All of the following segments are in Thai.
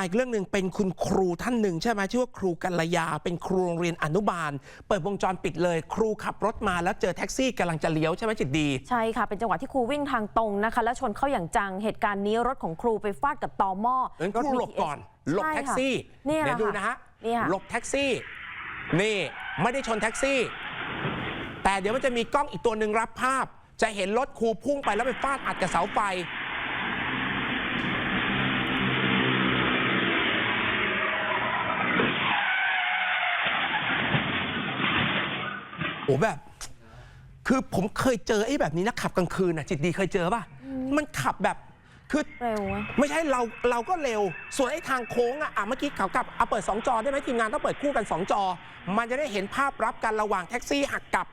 อีกเรื่องหนึ่งเป็นคุณครูท่านหนึ่งใช่ไหมชื่อว่าครูกัลยา เป็นครูโรงเรียนอนุบาล เปิดวงจรปิดเลย ครูขับรถมาแล้วเจอแท็กซี่กำลังจะเลี้ยวใช่ไหมจิตดี ใช่ค่ะ เป็นจังหวะที่ครูวิ่งทางตรงนะคะ แล้วชนเข้าอย่างจังเหตุการณ์นี้รถของครูไปฟาดกับตอหม้อเอิ้นครูถหลบ BTS ก่อนหลบใช่แท็กค่ะซี่เนี่ยแหเดี๋ละยวดูค่ะนะฮะเนี่ยหลบแท็กซี่ นี่ไม่ได้ชนแท็กซี่ แต่เดี๋ยวมันจะมีกล้องอีกตัวหนึ่งรับภาพ จะเห็นรถครูพุ่งไปแล้วไปฟาดอัดกับเสาไฟ โอ้แบบ คือผมเคยเจอไอ้แบบนี้นะขับกลางคืนอะจิตดีเคยเจอป่ะ มันขับแบบคือเร็วอะไม่ใช่เราเราก็เร็ว ส่วนไอ้ทางโค้งอะอะเมื่อกี้เขากลับเอาเปิด 2 จอได้ไหมทีมงานต้องเปิดคู่กัน 2 จอ มันจะได้เห็นภาพรับกันระหว่างแท็กซี่หักกลับ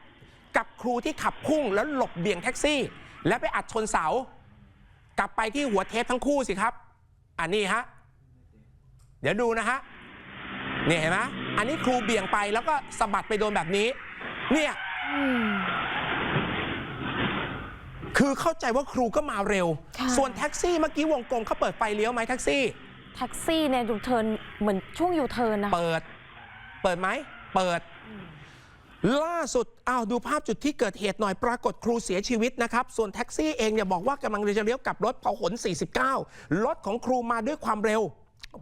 กับครูที่ขับพุ่งแล้วหลบเบี่ยงแท็กซี่ แล้วไปอัดชนเสา กลับไปที่หัวเทปทั้งคู่สิครับ อันนี้ฮะเดี๋ยวดูนะฮะนี่เห็นไหมอันนี้ครูเบี่ยงไปแล้วก็สะบัดไปโดนแบบนี้ เนี่ยอืมคือเข้าใจว่าครูก็มาเร็วค่ะส่วนแท็กซี่เมื่อกี้วงกลมเขาเปิดไฟเลี้ยวไหมแท็กซี่ แท็กซี่เนี่ยยูเทิร์นเหมือนช่วงยูเทิร์นนะ เปิด เปิดไหม เปิด ล่าสุดอ้าวดูภาพจุดที่เกิดเหตุหน่อยปรากฏครูเสียชีวิตนะครับ ส่วนแท็กซี่เองเนี่ยบอกว่ากำลังจะเลี้ยวกลับรถพหล49 รถของครูมาด้วยความเร็ว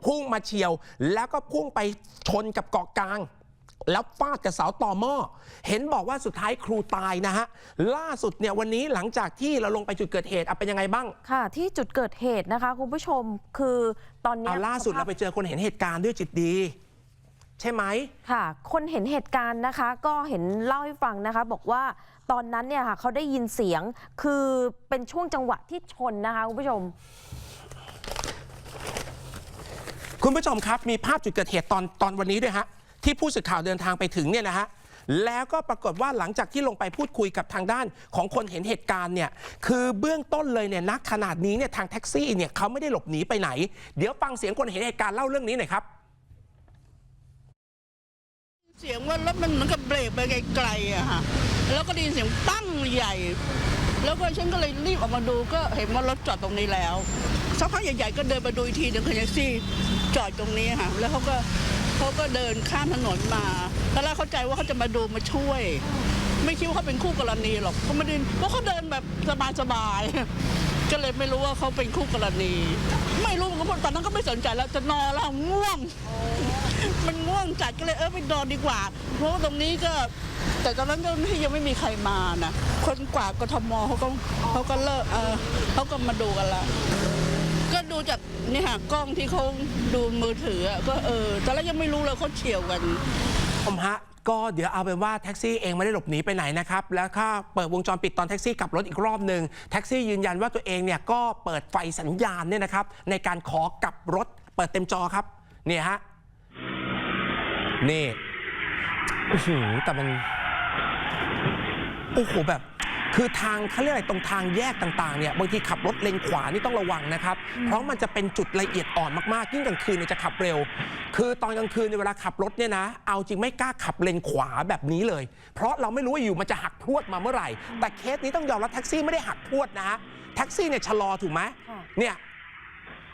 พุ่งมาเฉียว แล้วก็พุ่งไปชนกับเกาะกลาง แล้วฟาดกับเสาต่อหม้อ เห็นบอกว่าสุดท้ายครูตายนะฮะ ล่าสุดเนี่ยวันนี้หลังจากที่เราลงไปจุดเกิดเหตุอะเป็นยังไงบ้าง ค่ะ ที่จุดเกิดเหตุนะคะ คุณผู้ชมคือตอนเนี้เอายล่าสุดภเราไปเจอคนเห็นเหตุการณ์ด้วยจิตดี ใช่ไหมค่ะ คนเห็นเหตุการณ์นะคะ ก็เห็นเล่าให้ฟังนะคะ บอกว่าตอนนั้นเนี่ยค่ะเขาได้ยินเสียงคือเป็นช่วงจังหวะที่ชนนะคะคุณผู้ชมคุณผู้ชมครับมีภาพจุดเกิดเหตุตอนตอนวันนี้ด้วยฮะ ที่ผู้สื่อข่าวเดินทางไปถึงเนี่ยนะฮะแล้วก็ปรากฏว่าหลังจากที่ลงไปพูดคุยกับทางด้านของคนเห็นเหตุการณ์เนี่ยคือเบื้องต้นเลยเนี่ยนักขนาดนี้เนี่ยทางแท็กซี่เนี่ยเขาไม่ได้หลบหนีไปไหน เดี๋ยวฟังเสียงคนเห็นเหตุการณ์เล่าเรื่องนี้หน่อยครับเสียงว่ารถมันเหมือนกับเบรกไปไกลๆอะค่ะแล้วก็ได้ยินเสียงปั้งใหญ่ แล้วก็ฉันก็เลยรีบออกมาดูก็เห็นว่ารถจอดตรงนี้แล้วสักพักใหญ่ๆก็เดินไปดูอีกทีหนึ่งคือแท็กซี่จอดตรงนี้ค่ะแล้วเขาก็ เขาก็เดินข้ามถนนมาตอนแรกเข้าใจว่าเขาจะมาดูมาช่วย ไม่คิดว่าเขาเป็นคู่กรณีหรอกเขาไม่ได้เพราะเขาเดินแบบสบายๆก็เลยไม่รู้ว่าเขาเป็นคู่กรณี ไม่รู้เหมือนกันตอนนั้นก็ไม่สนใจแล้วจะนอนแล้วง่วง มันง่วงจัดก็เลยเออไปนอนดีกว่า เพราะว่าตรงนี้ก็ แต่ตอนนั้นก็ไม่ยังไม่มีใครมานะคนกว่ากทมเขาก็เขาก็เลิกเออเขาก็มาดูกันละก็ดูจากนี่ค่ะกล้องที่เขาดูมือถืออะก็เออแต่แล้วยังไม่รู้เลยเขาเฉียวกันผมฮะก็เดี๋ยวเอาเป็นว่าแท็กซี่เองไม่ได้หลบหนีไปไหนนะครับ แล้วถ้าเปิดวงจรปิดตอนแท็กซี่กลับรถอีกรอบหนึ่งแท็กซี่ยืนยันว่าตัวเองเนี่ยก็เปิดไฟสัญญาณเนี่ยนะครับ ในการขอกลับรถ เปิดเต็มจอครับ เนี่ยฮะ นี่แต่มัน โอ้โหแบบ คือทางเขาเรียกอะไรตรงทางแยกต่างๆเนี่ยบางทีขับรถเลนขวานี่ต้องระวังนะครับ เพราะมันจะเป็นจุดละเอียดอ่อนมากๆยิ่งกลางคืนเนี่ยจะขับเร็ว คือตอนกลางคืนในยเวลาขับรถเนี่ยนะ เอาจริงไม่กล้าขับเลนขวาแบบนี้เลย เพราะเราไม่รู้ว่าอยู่มันจะหักพรวดมาเมื่อไหร่ แต่เคสนี้ต้องยอมรับแท็กซี่ไม่ได้หักพรวดนะฮะแท็กซี่เนี่ยชะลอถูกไหมค่ะเนี่ย